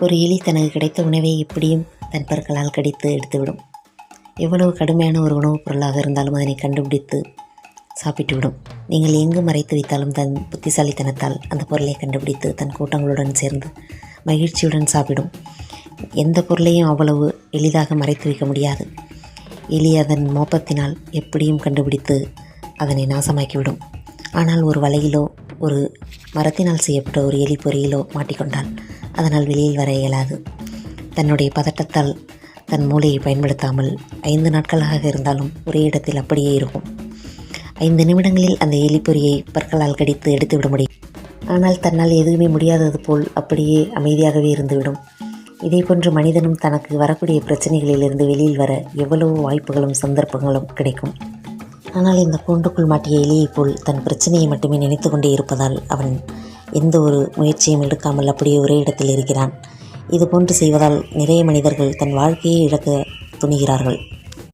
ஒரு எலி தனக்கு கிடைத்த உணவை எப்படியும் தன் பற்களால் கடித்து எடுத்துவிடும். எவ்வளவு கடுமையான ஒரு உணவுப் பொருளாக இருந்தாலும் அதனை கண்டுபிடித்து சாப்பிட்டுவிடும். நீங்கள் எங்கு மறைத்து வைத்தாலும் தன் புத்திசாலித்தனத்தால் அந்த பொருளை கண்டுபிடித்து தன் கூட்டங்களுடன் சேர்ந்து மகிழ்ச்சியுடன் சாப்பிடும். எந்த பொருளையும் அவ்வளவு எளிதாக மறைத்து வைக்க முடியாது. எலி அதன் மோப்பத்தினால் எப்படியும் கண்டுபிடித்து அதனை நாசமாக்கிவிடும். ஆனால் ஒரு வலையிலோ ஒரு மரத்தினால் செய்யப்பட்ட ஒரு எலி பொறியிலோ மாட்டிக்கொண்டால் அதனால் வெளியில் வர இயலாது. தன்னுடைய பதட்டத்தால் தன் மூளையை பயன்படுத்தாமல் ஐந்து நாட்களாக இருந்தாலும் ஒரே இடத்தில் அப்படியே இருக்கும். ஐந்து நிமிடங்களில் அந்த எலிப்பொறியை பற்களால் கடித்து எடுத்து விட முடியும். ஆனால் தன்னால் எதுவுமே முடியாதது போல் அப்படியே அமைதியாகவே இருந்துவிடும். இதே போன்று மனிதனும் தனக்கு வரக்கூடிய பிரச்சனைகளிலிருந்து வெளியில் வர எவ்வளவோ வாய்ப்புகளும் சந்தர்ப்பங்களும் கிடைக்கும். ஆனால் இந்த கூண்டுக்குள் மாட்டிய எலியைப் போல் தன் பிரச்சனையை மட்டுமே நினைத்து கொண்டே இருப்பதால் அவன் எந்த ஒரு முயற்சியும் எடுக்காமல் அப்படியே ஒரே இடத்தில் இருக்கிறான். இதுபோன்று செய்வதால் நிறைய மனிதர்கள் தன் வாழ்க்கையை இழக்க துணிகிறார்கள்.